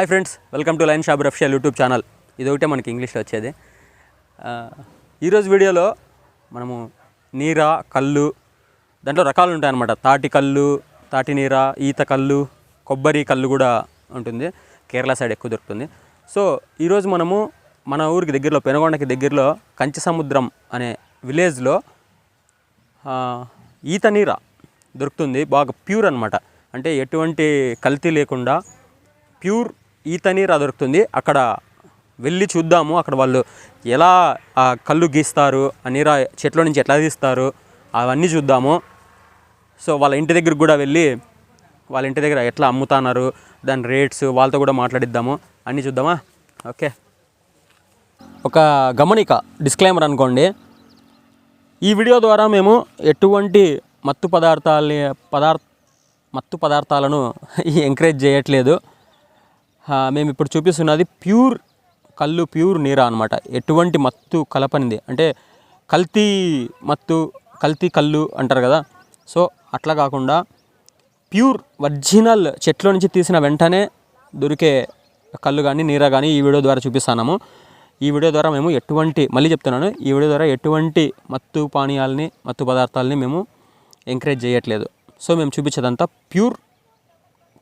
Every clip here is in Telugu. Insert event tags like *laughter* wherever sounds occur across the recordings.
హాయ్ ఫ్రెండ్స్ వెల్కమ్ టు లైన్ షాబర్ అఫిషియల్ యూట్యూబ్ ఛానల్. ఇది మనకి ఇంగ్లీష్లో వచ్చేది. ఈరోజు వీడియోలో మనము నీర కళ్ళు దాంట్లో రకాలు ఉంటాయన్నమాట. తాటి కళ్ళు తాటి నీర ఈత కళ్ళు కొబ్బరి కళ్ళు కూడా ఉంటుంది. కేరళ సైడ్ ఎక్కువ దొరుకుతుంది. సో ఈరోజు మనము మన ఊరికి దగ్గరలో పెనుగొండకి దగ్గరలో కంచి సముద్రం అనే విలేజ్లో ఈత నీర దొరుకుతుంది. బాగా ప్యూర్ అనమాట అంటే ఎటువంటి కల్తీ లేకుండా ప్యూర్ ఈత నీరు దొరుకుతుంది. అక్కడ వెళ్ళి చూద్దాము. అక్కడ వాళ్ళు ఎలా ఆ కళ్ళు గీస్తారు ఆ నీర చెట్ల నుంచి ఎట్లా తీస్తారు అవన్నీ చూద్దాము. సో వాళ్ళ ఇంటి దగ్గరికి కూడా వెళ్ళి వాళ్ళ ఇంటి దగ్గర ఎట్లా అమ్ముతున్నారు దాని రేట్స్ వాళ్ళతో కూడా మాట్లాడిద్దాము. అన్నీ చూద్దామా? ఓకే. ఒక గమనిక డిస్క్లైమర్ అనుకోండి. ఈ వీడియో ద్వారా మేము ఎటువంటి మత్తు పదార్థాలని పదార్థ మత్తు పదార్థాలను *laughs* ఎంకరేజ్ చేయట్లేదు. మేము ఇప్పుడు చూపిస్తున్నది ప్యూర్ కళ్ళు ప్యూర్ నీరా అనమాట ఎటువంటి మత్తు కలపనిది. అంటే కల్తీ మత్తు కల్తీ కళ్ళు అంటారు కదా. సో అట్లా కాకుండా ప్యూర్ ఒరిజినల్ చెట్లో నుంచి తీసిన వెంటనే దొరికే కళ్ళు కానీ నీర కానీ ఈ వీడియో ద్వారా చూపిస్తున్నాము. ఈ వీడియో ద్వారా మేము ఎటువంటి మళ్ళీ చెప్తున్నాను ఈ వీడియో ద్వారా ఎటువంటి మత్తు పానీయాలని మత్తు పదార్థాలని మేము ఎంకరేజ్ చేయట్లేదు. సో మేము చూపించేదంతా ప్యూర్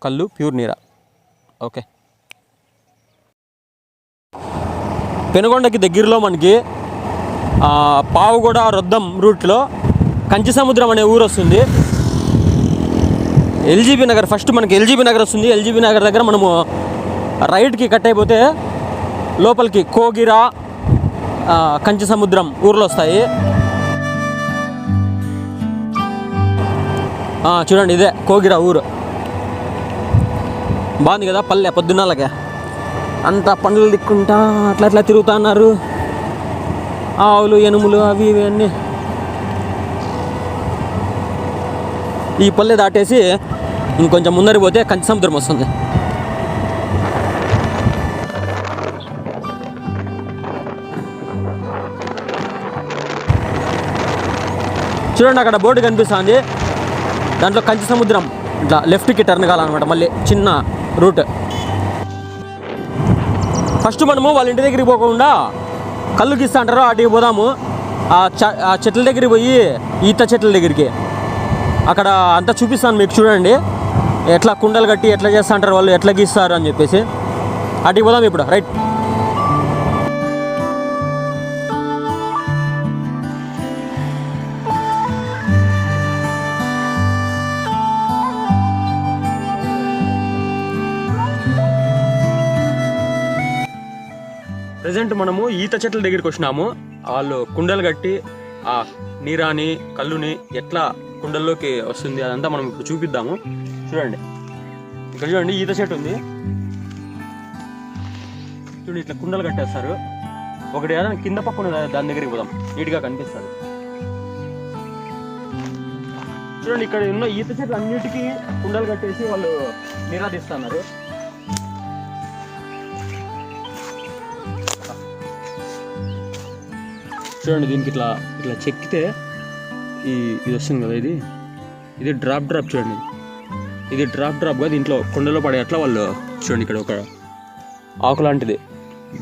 కళ్ళు ప్యూర్ నీర. ఓకే. పెనుగొండకి దగ్గరలో మనకి పావుగూడ రొద్దం రూట్లో కంచి సముద్రం అనే ఊరు వస్తుంది. ఎల్జీబీ నగర్ ఫస్ట్ మనకి ఎల్జీబీ నగర్ వస్తుంది. ఎల్జీబీ నగర్ దగ్గర మనము రైట్కి కట్ అయిపోతే లోపలికి కోగిరా కంచి సముద్రం ఊర్లు వస్తాయి. చూడండి ఇదే కోగిరా ఊరు. బాగుంది కదా పల్లె పొద్దున్నలకే. అంతా పండ్లు దిక్కుంటా అట్లా అట్లా తిరుగుతా ఉన్నారు ఆవులు ఎనుములు అవి ఇవి అన్నీ. ఈ పల్లె దాటేసి ఇంకొంచెం ముందరికి పోతే కంచి సముద్రం వస్తుంది. చూడండి అక్కడ బోర్డు కనిపిస్తుంది. దాంట్లో కంచి సముద్రం. ఇట్లా లెఫ్ట్కి టర్న్ కావాలన్నమాట మళ్ళీ చిన్న రూట్. ఫస్ట్ మనము వాళ్ళ ఇంటి దగ్గరికి పోకుండా కళ్ళు గీస్తా అంటారు అటుకి పోదాము. ఆ చ ఆ చెట్ల దగ్గరికి పోయి ఈత చెట్ల దగ్గరికి. అక్కడ అంతా చూపిస్తాను మీకు చూడండి. ఎట్లా కుండలు కట్టి ఎట్లా చేస్తా అంటారు వాళ్ళు ఎట్లా గీస్తారు అని చెప్పేసి. అటుకి పోదాం ఇప్పుడు రైట్. ఈత చెట్ల దగ్గరికి వచ్చినాము. వాళ్ళు కుండలు కట్టి ఆ నీరాని కళ్ళుని ఎట్లా కుండల్లోకి వస్తుంది అదంతా మనం ఇప్పుడు చూపిద్దాము. చూడండి. ఇక్కడ చూడండి ఈత చెట్టు ఉంది. చూడండి ఇట్లా కుండలు కట్టేస్తారు. ఒకటి ఏదైనా కింద పక్కన ఉంది, దాని దగ్గరికి పోదాం. నీట్గా కనిపిస్తారు చూడండి ఇక్కడ ఉన్న ఈత చెట్లు అన్నిటికీ కుండలు కట్టేసి వాళ్ళు నిరాధిస్తున్నారు చూడండి దీనికి ఇట్లా ఇట్లా చెక్కితే ఈ ఇది వస్తుంది కదా ఇది? ఇది డ్రాప్ డ్రాప్ చూడండి. ఇది డ్రాప్ డ్రాప్గా దీంట్లో కొండలో పడే అట్లా వాళ్ళు చూడండి ఇక్కడ ఒక ఆకు లాంటిది.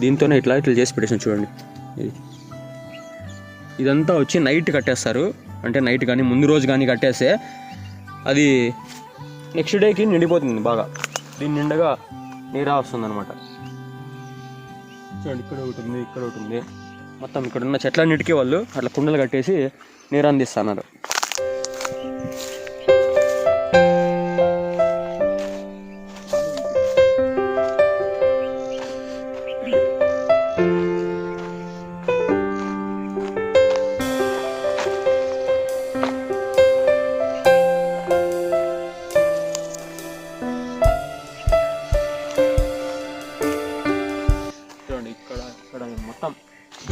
దీంతోనే ఇట్లా ఇట్లా చేసి పెట్టేసాను చూడండి. ఇది. ఇదంతా వచ్చి నైట్ కట్టేస్తారు. అంటే నైట్ కానీ ముందు రోజు కానీ కట్టేస్తే అది నెక్స్ట్ డేకి నిండిపోతుంది బాగా. దీని నిండగా నీరా వస్తుంది అనమాట చూడండి ఇక్కడ ఒకటి ఉంది ఇక్కడ ఒకటి ఉంది. మొత్తం ఇక్కడ ఉన్న చెట్లన్నిటికీ వాళ్ళు అట్లా కుండలు కట్టేసి నీరు అందిస్తున్నారు.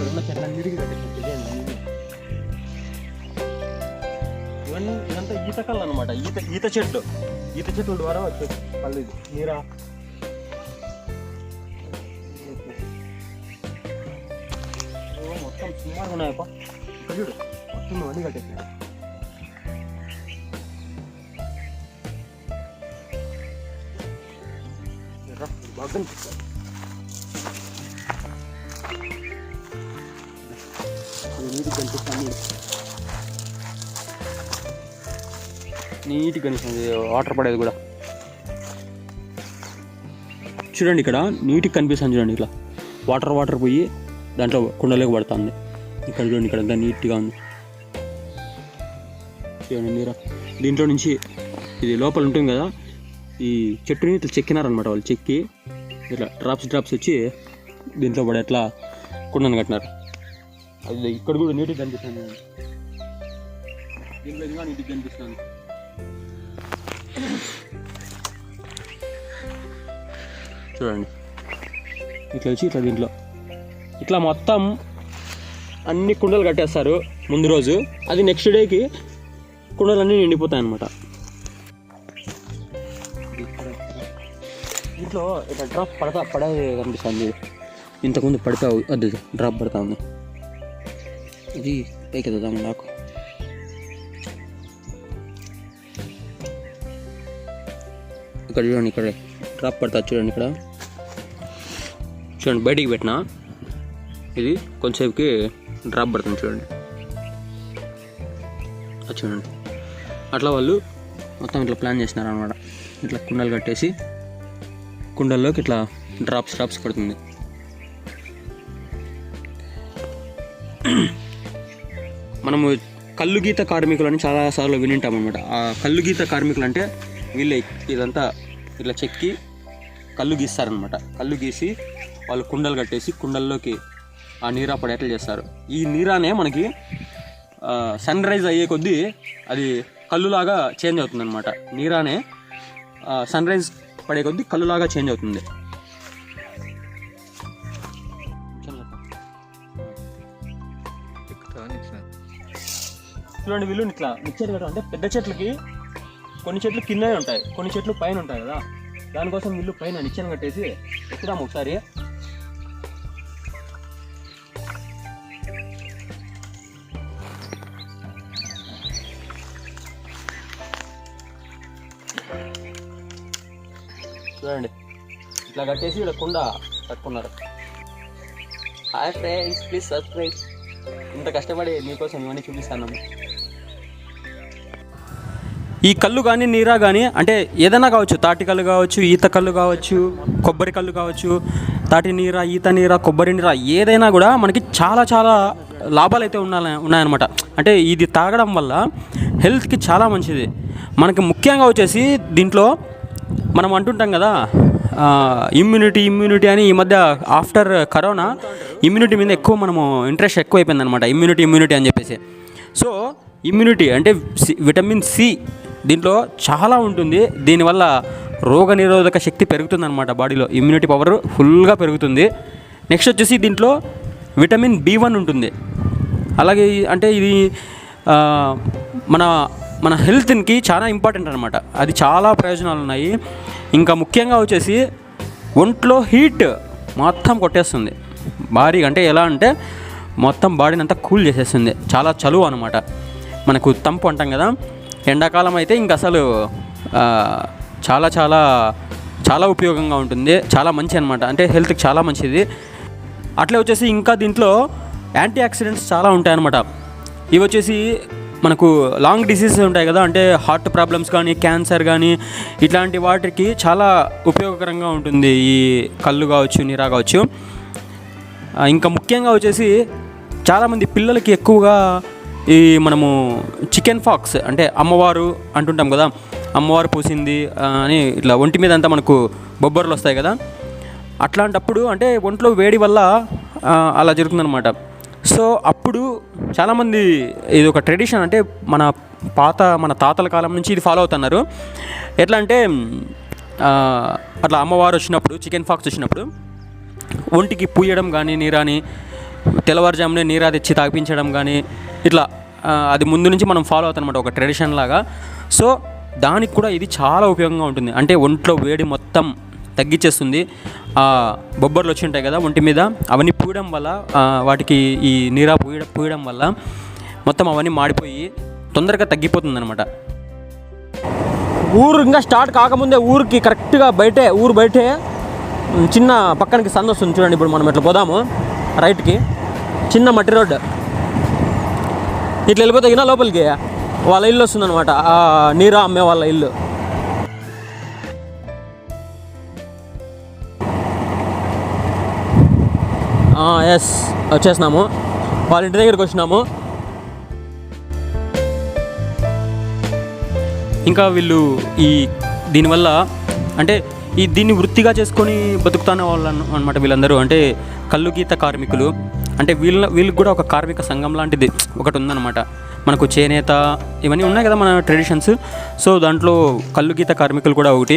ఇక్కడ ఉన్న చెట్లన్నిటికీ కట్టేసి చూడండి అన్ని. ఇవన్నీ ఇదంతా ఈత కళ్ళు అనమాట ఈత ఈత చెట్లు ఈత చెట్ల ద్వారా వచ్చే కళ్ళు ఇది నీరా ఓ, మొత్తం సుమారు ఉన్నాయప్ప ఇక్కడ చూడు మొత్తం అన్నీ కట్టేసినాయి బాగా కనిపిస్తుంది నీట్గా కనిపిస్తుంది నీట్గా కనిపిస్తుంది వాటర్ పడేది కూడా. చూడండి ఇక్కడ నీట్గా కనిపిస్తుంది చూడండి ఇట్లా. వాటర్ వాటర్ పోయి దాంట్లో కుండలోకి పడుతుంది. ఇక్కడ చూడండి ఇక్కడ అంతా నీట్గా ఉంది. చూడండి నీరా. దీంట్లో నుంచి ఇది లోపల ఉంటుంది కదా ఈ చెట్టుని ఇట్లా చెక్కినారనమాట వాళ్ళు. చెక్కి ఇట్లా డ్రాప్స్ డ్రాప్స్ వచ్చి దీంట్లో పడే అట్లా కుండను కట్టినారు. అది ఇక్కడ కూడా నీట్గా కనిపిస్తుంది. దీంట్లో ఇంకా నీట్గా కనిపిస్తుంది. చూడండి. ఇట్లా వచ్చి ఇట్లా దీంట్లో. ఇట్లా మొత్తం అన్ని కుండలు కట్టేస్తారు ముందు రోజు. అది నెక్స్ట్ డేకి కుండలన్నీ నిండిపోతాయి అన్నమాట. దీంట్లో ఇట్లా డ్రాప్ పడతా పడే కనిపిస్తుంది. ఇంతకుముందు పడతా అది డ్రాప్ పడతా ఉంది. ఇది పైకి ఎదుగుదాం నాకు. ఇక్కడ చూడండి ఇక్కడ డ్రాప్ పడతా చూడండి ఇక్కడ. చూడండి బయటికి పెట్టినా ఇది కొంచెంసేపుకి డ్రాప్ పడుతుంది చూడండి. అది చూడండి. అట్లా వాళ్ళు మొత్తం ఇట్లా ప్లాన్ చేసినారు అనమాట ఇట్లా కుండలు కట్టేసి కుండల్లోకి ఇట్లా డ్రాప్స్ డ్రాప్స్ పడుతుంది మనము కళ్ళు గీత కార్మికులు అని చాలాసార్లు వినింటాం అనమాట ఆ కళ్ళు గీత కార్మికులు అంటే వీళ్ళే ఇదంతా ఇట్లా చెక్కి కళ్ళు గీస్తారనమాట కళ్ళు గీసి వాళ్ళు కుండలు కట్టేసి కుండల్లోకి ఆ నీరా పడేట్లు చేస్తారు. ఈ నీరానే మనకి సన్ రైజ్ అయ్యే కొద్దీ అది కళ్ళులాగా చేంజ్ అవుతుంది అనమాట నీరానే సన్ రైజ్ పడే కొద్దీ కళ్ళులాగా చేంజ్ అవుతుంది. చూడండి వీళ్ళు ఇట్లా మిక్చర్ కట్టడం అంటే పెద్ద చెట్లకి కొన్ని చెట్లు కింద ఉంటాయి కొన్ని చెట్లు పైన ఉంటాయి కదా. దానికోసం వీళ్ళు పైన నిచ్చెన కట్టేసి ఎక్కుదాం ఒకసారి. చూడండి. ఇట్లా కట్టేసి ఇక్కడ కుండ కట్టుకున్నారు. హాయ్ ఫ్రెండ్స్ ప్లీజ్ సబ్స్క్రైబ్ ఇంత కష్టపడి మీకోసం ఇవన్నీ చూపిస్తాను. ఈ కళ్ళు కానీ నీరా కానీ అంటే ఏదైనా కావచ్చు తాటి కళ్ళు కావచ్చు ఈత కళ్ళు కావచ్చు కొబ్బరి కళ్ళు కావచ్చు తాటి నీర ఈత నీర కొబ్బరి నీర ఏదైనా కూడా మనకి చాలా చాలా లాభాలు అయితే ఉన్నాయి ఉన్నాయన్నమాట. అంటే ఇది తాగడం వల్ల హెల్త్కి చాలా మంచిది. మనకి ముఖ్యంగా వచ్చేసి దీంట్లో మనం అంటుంటాం కదా ఇమ్యూనిటీ ఇమ్యూనిటీ అని ఈ మధ్య ఆఫ్టర్ కరోనా ఇమ్యూనిటీ మీద ఎక్కువ మనము ఇంట్రెస్ట్ ఎక్కువ అయిపోయింది అనమాట ఇమ్యూనిటీ ఇమ్యూనిటీ అని చెప్పేసి. సో ఇమ్యూనిటీ అంటే సి- విటమిన్ సి దీంట్లో చాలా ఉంటుంది. దీనివల్ల రోగ నిరోధక శక్తి పెరుగుతుందన్నమాట బాడీలో. ఇమ్యూనిటీ పవర్ ఫుల్గా పెరుగుతుంది. నెక్స్ట్ వచ్చేసి దీంట్లో విటమిన్ బి వన్ ఉంటుంది. అలాగే అంటే ఇది మన మన హెల్త్కి చాలా ఇంపార్టెంట్ అనమాట అది చాలా ప్రయోజనాలు ఉన్నాయి ఇంకా ముఖ్యంగా వచ్చేసి ఒంట్లో హీట్ మొత్తం కొట్టేస్తుంది. భారీగా అంటే ఎలా అంటే మొత్తం బాడీని అంతా కూల్ చేసేస్తుంది. చాలా చలువు అనమాట మనకు తంపు అంటాం కదా. ఎండాకాలం అయితే ఇంక అసలు చాలా చాలా చాలా ఉపయోగంగా ఉంటుంది. చాలా మంచి అనమాట అంటే హెల్త్కి చాలా మంచిది. అట్లే వచ్చేసి ఇంకా దీంట్లో యాంటీ ఆక్సిడెంట్స్ చాలా ఉంటాయన్నమాట. ఇవి వచ్చేసి మనకు లాంగ్ డిసీజెస్ ఉంటాయి కదా అంటే హార్ట్ ప్రాబ్లమ్స్ కానీ క్యాన్సర్ కానీ ఇట్లాంటి వాటికి చాలా ఉపయోగకరంగా ఉంటుంది. ఈ కళ్ళు కావచ్చు నీరా కావచ్చు. ఇంకా ముఖ్యంగా వచ్చేసి చాలామంది పిల్లలకి ఎక్కువగా ఈ మనము చికెన్ ఫాక్స్ అంటే అమ్మవారు అంటుంటాం కదా అమ్మవారు పూసింది అని ఇట్లా ఒంటి మీద అంతా మనకు బొబ్బర్లు వస్తాయి కదా. అట్లాంటప్పుడు అంటే ఒంట్లో వేడి వల్ల అలా జరుగుతుందనమాట సో అప్పుడు చాలామంది ఇది ఒక ట్రెడిషన్ అంటే మన పాత మన తాతల కాలం నుంచి ఇది ఫాలో అవుతున్నారు. ఎట్లా అంటే అట్లా అమ్మవారు వచ్చినప్పుడు చికెన్ ఫాక్స్ వచ్చినప్పుడు ఒంటికి పూయడం కానీ నీరాని తెల్లవారుజామునే నీరా తెచ్చి తాగిపించడం కానీ ఇట్లా అది ముందు నుంచి మనం ఫాలో అవుతాం అనమాట ఒక ట్రెడిషన్ లాగా. సో దానికి కూడా ఇది చాలా ఉపయోగంగా ఉంటుంది. అంటే ఒంట్లో వేడి మొత్తం తగ్గించేస్తుంది. బొబ్బర్లు వచ్చి ఉంటాయి కదా ఒంటి మీద. అవన్నీ పూయడం వల్ల వాటికి ఈ నీరా పూయడం పూయడం వల్ల మొత్తం అవన్నీ మాడిపోయి తొందరగా తగ్గిపోతుంది అనమాట ఊరు ఇంకా స్టార్ట్ కాకముందే ఊరికి కరెక్ట్గా బయటే ఊరు బయటే చిన్న పక్కనకి సందు వస్తుంది చూడండి ఇప్పుడు మనం ఇట్లా పోదాము రైట్కి చిన్న మట్టి రోడ్డు. ఇట్లా వెళ్ళిపోతే గిన లోపలికి వాళ్ళ ఇల్లు వస్తుంది అనమాట నీరా అమ్మే వాళ్ళ ఇల్లు. ఎస్ వచ్చేసినాము. వాళ్ళ ఇంటి దగ్గరికి వచ్చినాము. ఇంకా వీళ్ళు ఈ దీనివల్ల అంటే ఈ దీన్ని వృత్తిగా చేసుకొని బతుకుతానే వాళ్ళు అనమాట వీళ్ళందరూ. అంటే కళ్ళు గీత కార్మికులు. అంటే వీళ్ళ వీళ్ళకి కూడా ఒక కార్మిక సంఘం లాంటిది ఒకటి ఉందన్నమాట. మనకు చేనేత ఇవన్నీ ఉన్నాయి కదా మన ట్రెడిషన్స్. సో దాంట్లో కళ్ళు గీత కార్మికులు కూడా ఒకటి.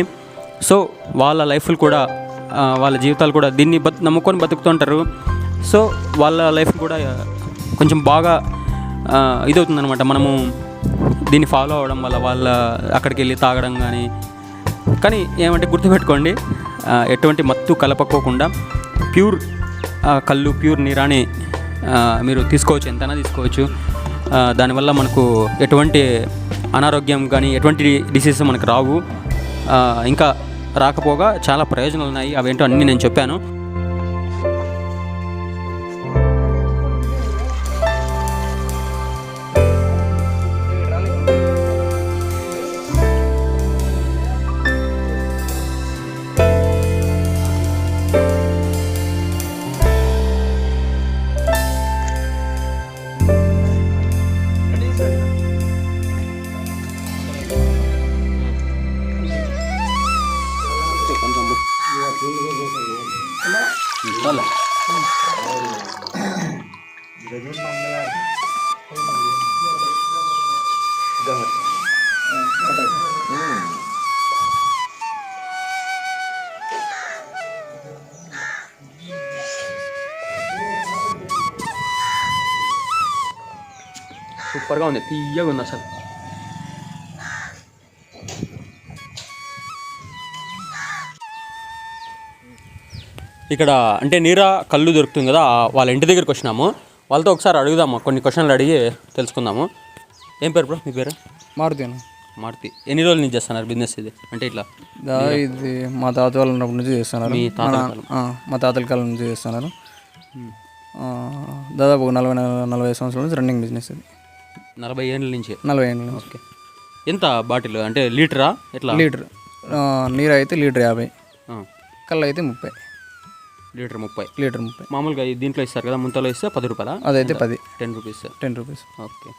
సో వాళ్ళ లైఫ్లు కూడా వాళ్ళ జీవితాలు కూడా దీన్ని బతు నమ్ముకొని బతుకుతుంటారు. సో వాళ్ళ లైఫ్ కూడా కొంచెం బాగా ఇదవుతుందనమాట మనము దీన్ని ఫాలో అవ్వడం వల్ల వాళ్ళ అక్కడికి వెళ్ళి తాగడం కానీ కానీ ఏమంటే గుర్తుపెట్టుకోండి ఎటువంటి మత్తు కలపకోకుండా ప్యూర్ కళ్ళు ప్యూర్ నీరాని మీరు తీసుకోవచ్చు ఎంతైనా తీసుకోవచ్చు. దానివల్ల మనకు ఎటువంటి అనారోగ్యం కానీ ఎటువంటి డిసీజెస్ మనకు రావు. ఇంకా రాకపోగా చాలా ప్రయోజనాలు ఉన్నాయి. అవేంటో అన్నీ నేను చెప్పాను. సూపర్గా ఉంది తీయగా ఉంది అసలు ఇక్కడ అంటే నీరా కళ్ళు దొరుకుతుంది కదా వాళ్ళ ఇంటి దగ్గరికి వచ్చినాము. వాళ్ళతో ఒకసారి అడుగుదాము కొన్ని క్వశ్చన్లు అడిగి తెలుసుకుందాము. ఏం పేరు బ్రో? మీ పేరు? మారుతీను మారుతి. ఎన్ని రోజుల నుంచి చేస్తున్నారు బిజినెస్ ఇది? అంటే ఇట్లా ఇది మా తాత వాళ్ళ ఉన్నప్పటి నుంచి చేస్తున్నారు. మీ తాతల మా కాలం నుంచి చేస్తున్నారు. దాదాపు నలభై నలభై సంవత్సరాల నుంచి రన్నింగ్ బిజినెస్ ఇది. నలభై ఏళ్ళ నుంచి? నలభై ఏళ్ళ ఓకే. ఎంత బాటిల్? అంటే లీటరా? ఎట్లా? లీటర్. నీరు అయితే లీటర్ యాభై. కళ్ళు అయితే ముప్పై. లీటర్ ముప్పై. లీటర్ ముప్పై. మామూలుగా ఈ దీంట్లో ఇస్తారు కదా ముంతలో ఇస్తే పది రూపాయలా? అదైతే పది. Ten rupees. Ten rupees. Okay.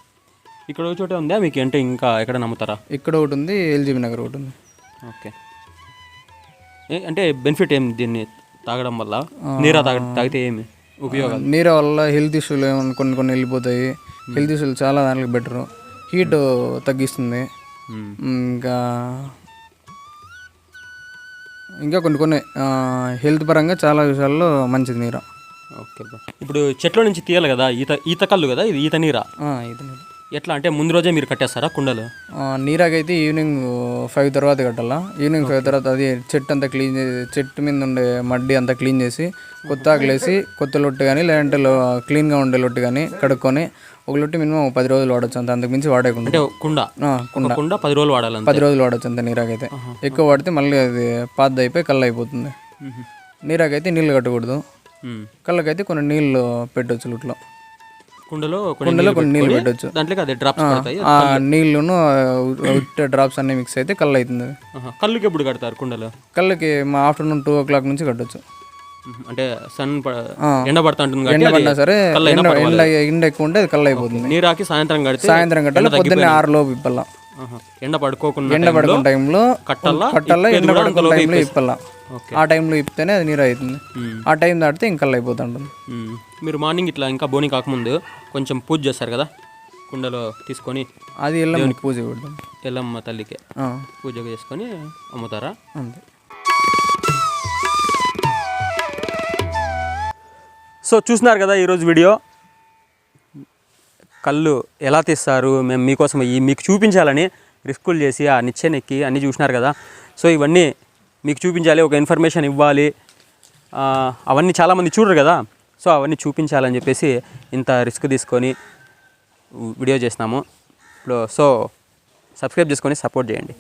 ఇక్కడ ఒక చోటే ఉందా? మీకు అంటే ఇంకా ఎక్కడ నమ్ముతారా? ఇక్కడ ఒకటి ఉంది ఎల్జీబీ నగర్ ఒకటి ఉంది. ఓకే. అంటే బెనిఫిట్ ఏం దీన్ని తాగడం వల్ల? నీరా తాగ తాగితే ఏమి ఉపయోగాలు? నీరు వల్ల హెల్త్ ఇష్యూలు ఏమైనా కొన్ని కొన్ని వెళ్ళిపోతాయి. హెల్త్ ఇష్యూలు చాలా దానికి బెటరు. హీట్ తగ్గిస్తుంది. ఇంకా ఇంకా కొన్ని కొన్ని హెల్త్ పరంగా చాలా విషయాల్లో మంచిది నీరు. Okay bro. ఇప్పుడు చెట్ల నుంచి తీయాలి కదా ఈత ఈత కళ్ళు కదా ఇది ఈత నీరా? ఇది నీరు. ఎట్లా అంటే ముందు రోజే మీరు కట్టేస్తారా కుండలు? నీరాకైతే ఈవినింగ్ ఫైవ్ తర్వాత కట్టాలా? ఈవినింగ్ ఫైవ్ తర్వాత అది చెట్టు అంతా క్లీన్ చేసి చెట్టు మీద ఉండే మడ్డి అంతా క్లీన్ చేసి కొత్త ఆకులేసి కొత్త లొట్టు కానీ లేదంటే క్లీన్గా ఉండే లొట్టు కానీ కడుక్కొని ఒక లొట్టు మినిమం పది రోజులు వాడచ్చు అంత. అంతకు మించి వాడకుండా అంటే కుండ? ఒక కుండ. పది రోజులు వాడాలంటే పది రోజులు వాడచ్చు అంత నీరాకైతే. ఎక్కువ వాడితే మళ్ళీ అది పాత అయిపోయి కళ్ళు అయిపోతుంది నీరాకైతే నీళ్ళు కట్టకూడదు. కళ్ళకైతే కొన్ని నీళ్ళు పెట్టవచ్చు లుట్లో. కుండలో కుండలో కొన్ని నీళ్ళు పెట్టొచ్చు. దాంట్లోకి అదే డ్రాప్స్ పడతాయి. ఆ నీళ్ళును ఉట్ట డ్రాప్స్ అన్ని మిక్స్ అయితే కళ్ళు అవుతుంది అది. కళ్ళుకి ఎప్పుడు కడతారు కుండలు? కళ్ళకి మా ఆఫ్టర్నూన్ టూ ఓ క్లాక్ నుంచి కట్టొచ్చు. అంటే సన్. ఎండ పడతా ఉంటుంది ఎండ పడినా సరే ఎండ. ఎండ ఎక్కువ ఉంటే అది కళ్ళు అయిపోతుంది. నీరాకి సాయంత్రం కడితే సాయంత్రం కట్టాలి పొద్దున్నే ఆరు లోపు ఇప్పల్లా. ఎండ పడుకోకుండా ఎండ పడుకున్న టైంలో కట్టల్లా? కట్టాలా ఇప్పేది ఎండ పడుకున్న టైంలో ఇప్పల్లా ఆ టైంలో ఇప్పితేనే అది నీరు అవుతుంది. ఆ టైం దాటితే ఇంకా కళ్ళు అయిపోతుంటుంది. మీరు మార్నింగ్ ఇట్లా ఇంకా బోని కాకముందు కొంచెం పూజ చేస్తారు కదా? కుండలో తీసుకొని అది వెళ్ళి పూజ ఎల్లమ్మ తల్లికి పూజ చేసుకొని అమ్ముతారా? అంతే. సో చూసినారు కదా ఈరోజు వీడియో. కళ్ళు ఎలా తీస్తారు? మేము మీకోసం ఈ మీకు చూపించాలని రిస్కులు చేసి ఆ నిచ్చెనెక్కి అన్నీ చూసినారు కదా. సో ఇవన్నీ మీకు చూపించాలి ఒక ఇన్ఫర్మేషన్ ఇవ్వాలి. అవన్నీ చాలామంది చూడరు కదా. సో అవన్నీ చూపించాలని చెప్పేసి ఇంత రిస్క్ తీసుకొని వీడియో చేసినాము ఇప్పుడు సో సబ్స్క్రైబ్ చేసుకొని సపోర్ట్ చేయండి.